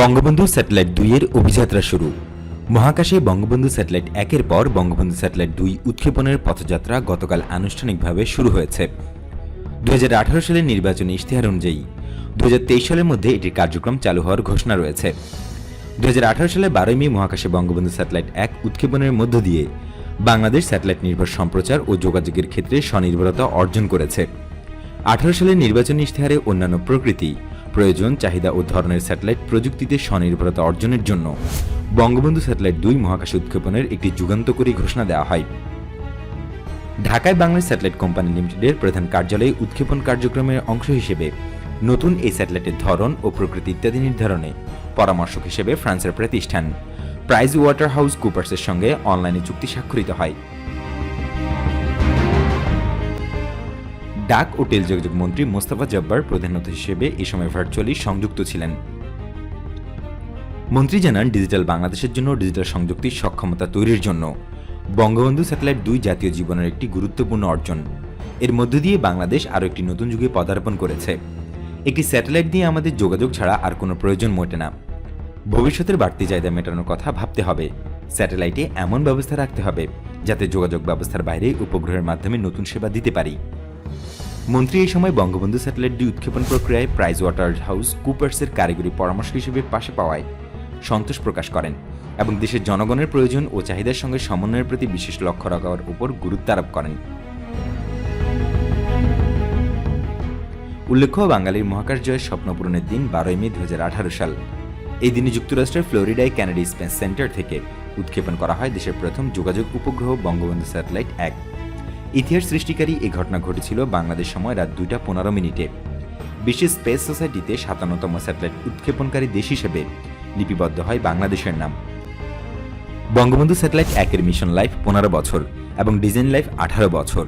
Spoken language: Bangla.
বঙ্গবন্ধু স্যাটেলাইট দুইয়ের অভিযাত্রা শুরু। মহাকাশে বঙ্গবন্ধু স্যাটেলাইট একের পর বঙ্গবন্ধু স্যাটেলাইট দুই উৎক্ষেপণের পথযাত্রা গতকাল আনুষ্ঠানিকভাবে শুরু হয়েছে। দুহাজার আঠারো সালের নির্বাচনী ইশতেহার অনুযায়ী, দুই হাজার তেইশ সালের মধ্যে এটির কার্যক্রম চালু হওয়ার ঘোষণা রয়েছে। দু সালে বারোই মে মহাকাশে বঙ্গবন্ধু স্যাটেলাইট এক উৎক্ষেপণের মধ্য দিয়ে বাংলাদেশ স্যাটেলাইট নির্ভর সম্প্রচার ও যোগাযোগের ক্ষেত্রে স্বনির্ভরতা অর্জন করেছে। আঠারো সালের নির্বাচনী ইশতেহারে অন্যান্য প্রকৃতি প্রয়োজন চাহিদা ও ধরনের স্যাটেলাইট প্রযুক্তিতে স্বনির্ভরতা অর্জনের জন্য। বঙ্গবন্ধু স্যাটেলাইট দুই মহাকাশ উৎক্ষেপণের একটি যুগান্তকারী ঘোষণা দেওয়া হয়। ঢাকায় বাংলাদেশ স্যাটেলাইট কোম্পানি লিমিটেডের প্রধান কার্যালয়ে উৎক্ষেপণ কার্যক্রমের অংশ হিসেবে নতুন এই স্যাটেলাইটের ধরন ও প্রকৃতি ইত্যাদি নির্ধারণে পরামর্শক হিসেবে ফ্রান্সের প্রতিষ্ঠান। প্রাইজ ওয়াটার হাউস কুপার্সের সঙ্গে অনলাইনে চুক্তি স্বাক্ষরিত হয়। ডাক ও টেলিযোগাযোগ মন্ত্রী মোস্তাফা জব্বার প্রধান অতিথি হিসেবে এ সময় ভার্চুয়ালি সংযুক্ত ছিলেন। মন্ত্রী জানান, ডিজিটাল বাংলাদেশের জন্য ডিজিটাল সংযুক্তির সক্ষমতা তৈরির জন্য বঙ্গবন্ধু স্যাটেলাইট দুই জাতীয় জীবনের একটি গুরুত্বপূর্ণ অর্জন। এর মধ্য দিয়ে বাংলাদেশ আরও একটি নতুন যুগে পদার্পণ করেছে। একটি স্যাটেলাইট দিয়ে আমাদের যোগাযোগ ছাড়া আর কোনো প্রয়োজন মোটে না। ভবিষ্যতের বাড়তি চাহিদা মেটানোর কথা ভাবতে হবে। স্যাটেলাইটে এমন ব্যবস্থা রাখতে হবে যাতে যোগাযোগ ব্যবস্থার বাইরে উপগ্রহের মাধ্যমে নতুন সেবা দিতে পারি। মন্ত্রী এই সময় বঙ্গবন্ধু স্যাটেলাইট দুই উৎক্ষেপণ প্রক্রিয়ায় প্রাইজ ওয়াটার হাউস কুপার্সের কারিগরি পরামর্শ হিসেবে পাশে পাওয়ায় সন্তোষ প্রকাশ করেন এবং দেশের জনগণের প্রয়োজন ও চাহিদার সঙ্গে সমন্বয়ের প্রতি বিশেষ লক্ষ্য রাখার উপর গুরুত্ব আরোপ করেন। উল্লেখ্য, বাঙালির মহাকাশ জয়ের স্বপ্ন পূরণের দিন বারোই মে দু হাজার আঠারো সাল। এই দিনে যুক্তরাষ্ট্রের ফ্লোরিডায় ক্যানাডি স্পেস সেন্টার থেকে উৎক্ষেপণ করা হয় দেশের প্রথম যোগাযোগ উপগ্রহ বঙ্গবন্ধু স্যাটেলাইট এক। ইতিহাস সৃষ্টিকারী এই ঘটনা ঘটেছিল বাংলাদেশ সময় রাত দুইটা পনেরো মিনিটে। বিশ্ব স্পেস সোসাইটিতে সাতান্নতম স্যাটেলাইট উৎক্ষেপণকারী দেশ হিসেবে লিপিবদ্ধ হয় বাংলাদেশের নাম। বঙ্গবন্ধু স্যাটেলাইট একের মিশন লাইফ পনেরো বছর এবং ডিজাইন লাইফ আঠারো বছর।